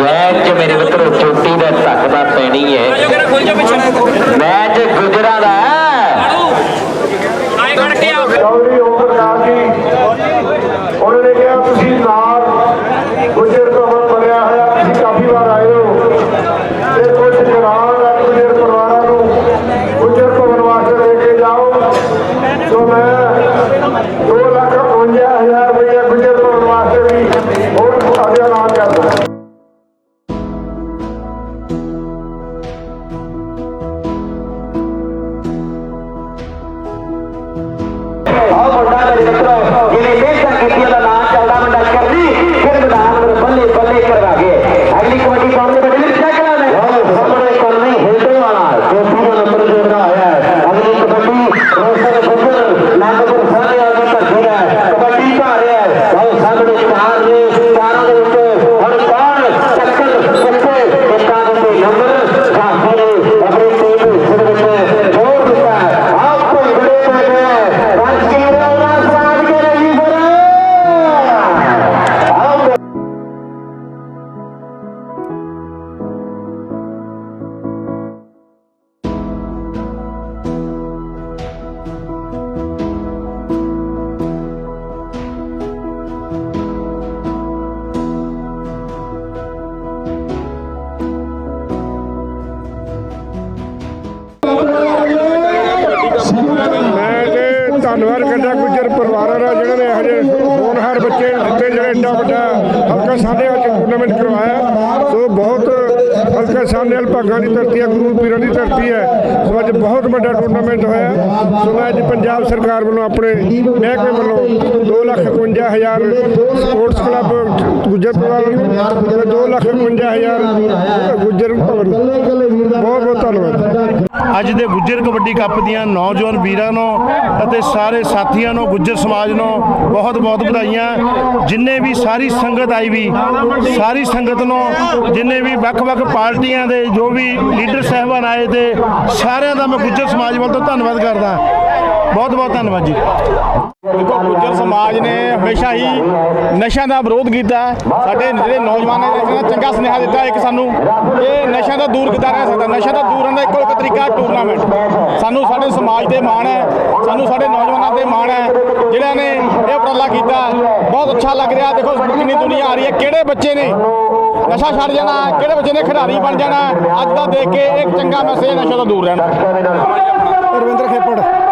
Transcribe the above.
Match ਮੇਰੇ ਮਿੱਤਰੋ ਚੋਟੀ ਦਾ ਧੱਕ ਦਾ ਪੈਣੀ ਹੈ ਮੈਚ ਗੁਜਰਾਂ ਦਾ ਹੈ। ਚੌਧਰੀ ਓਮ ਪ੍ਰਕਾਸ਼ ਜੀ ਉਹਨਾਂ ਨੇ ਕਿਹਾ ਤੁਸੀਂ ਨਾਲ ਗੁਜਰ ਭਵਨ ਬਣਿਆ ਹੋਇਆ ਤੁਸੀਂ ਕਾਫੀ Ketua. ਗੁੱਜਰ ਪਰਿਵਾਰਾਂ ਦਾ ਜਿਹੜੇ ਨੇ ਹਜੇ ਹੋਣਹਾਰ ਬੱਚੇ ਦਿੱਤੇ, ਜਿਹੜੇ ਇੰਨਾ ਵੱਡਾ ਹਲਕਾ ਸਾਡੇ ਅੱਜ ਟੂਰਨਾਮੈਂਟ ਕਰਵਾਇਆ। ਸੋ ਬਹੁਤ ਹਲਕਾ ਸਾਹਮਣੇ ਭਾਗਾਂ ਦੀ ਧਰਤੀ ਹੈ ਗੁਰੂ ਪੀਰਾਂ ਦੀ ਧਰਤੀ ਹੈ। ਸੋ ਅੱਜ ਬਹੁਤ ਵੱਡਾ ਟੂਰਨਾਮੈਂਟ ਹੋਇਆ। ਸੋ ਮੈਂ ਅੱਜ ਪੰਜਾਬ ਸਰਕਾਰ ਵੱਲੋਂ ਆਪਣੇ ਮਹਿਕਮੇ ਵੱਲੋਂ 2 ਲੱਖ 51 ਹਜ਼ਾਰ ਸਪੋਰਟਸ ਕਲੱਬ ਗੁੱਜਰ ਪਰਿਵਾਰ ਨੂੰ ਤੇ 2 ਲੱਖ 51 ਹਜ਼ਾਰ ਗੁੱਜਰ ਭਵਨ ਅੱਜ ਦੇ ਗੁੱਜਰ ਕਬੱਡੀ ਕੱਪ ਦੀਆਂ ਨੌਜਵਾਨ ਵੀਰਾਂ ਨੂੰ ਅਤੇ ਸਾਰੇ ਸਾਥੀਆਂ ਨੂੰ, ਗੁੱਜਰ ਸਮਾਜ ਨੂੰ ਬਹੁਤ ਬਹੁਤ ਵਧਾਈਆਂ। ਜਿੰਨੇ ਵੀ ਸਾਰੀ ਸੰਗਤ ਆਈ ਵੀ, ਸਾਰੀ ਸੰਗਤ ਨੂੰ ਜਿੰਨੇ ਵੀ ਵੱਖ-ਵੱਖ ਪਾਰਟੀਆਂ ਦੇ ਜੋ ਵੀ ਲੀਡਰ ਸਹਿਬਾਨ ਆਏ ਤੇ ਸਾਰਿਆਂ ਦਾ ਮੈਂ ਗੁੱਜਰ ਸਮਾਜ ਵੱਲ ਤੋਂ ਧੰਨਵਾਦ ਕਰਦਾ। ਬਹੁਤ ਬਹੁਤ ਧੰਨਵਾਦ ਜੀ। ਦੇਖੋ, ਗੁੱਜਰ ਸਮਾਜ ਨੇ ਹਮੇਸ਼ਾ ਹੀ ਨਸ਼ਿਆਂ ਦਾ ਵਿਰੋਧ ਕੀਤਾ। ਸਾਡੇ ਜਿਹੜੇ ਨੌਜਵਾਨਾਂ ਨੇ ਜਿਹੜਾ ਚੰਗਾ ਸੁਨੇਹਾ ਦਿੱਤਾ ਇੱਕ ਸਾਨੂੰ, ਇਹ ਨਸ਼ਿਆਂ ਤੋਂ ਦੂਰ ਕਿੱਦਾਂ ਰਹਿ ਸਕਦਾ ਨਸ਼ਿਆਂ ਤੋਂ ਦੂਰ ਰਹਿਣ ਦਾ ਇੱਕੋ ਇੱਕ ਤਰੀਕਾ ਟੂਰਨਾਮੈਂਟ ਸਾਨੂੰ ਸਾਡੇ ਸਮਾਜ ਤੇ ਮਾਣ ਹੈ, ਸਾਨੂੰ ਸਾਡੇ ਨੌਜਵਾਨਾਂ ਤੇ ਮਾਣ ਹੈ ਜਿਹੜਿਆਂ ਨੇ ਇਹ ਉਪਰਾਲਾ ਕੀਤਾ। ਬਹੁਤ ਅੱਛਾ ਲੱਗ ਰਿਹਾ। ਦੇਖੋ ਕਿੰਨੀ ਦੁਨੀਆ ਆ ਰਹੀ ਹੈ। ਕਿਹੜੇ ਬੱਚੇ ਨੇ? ਨਸ਼ਾ ਛੱਡ ਜਾਣਾ, ਕਿਹੜੇ ਬੱਚੇ ਨੇ? ਖਿਡਾਰੀ ਬਣ ਜਾਣਾ। ਅੱਜ ਦਾ ਦੇਖ ਕੇ ਇੱਕ ਚੰਗਾ ਮੈਸੇਜ ਨਸ਼ਾ ਤੋਂ ਦੂਰ ਰਹਿਣਾ ਰਵਿੰਦਰ ਖੇਪੜ।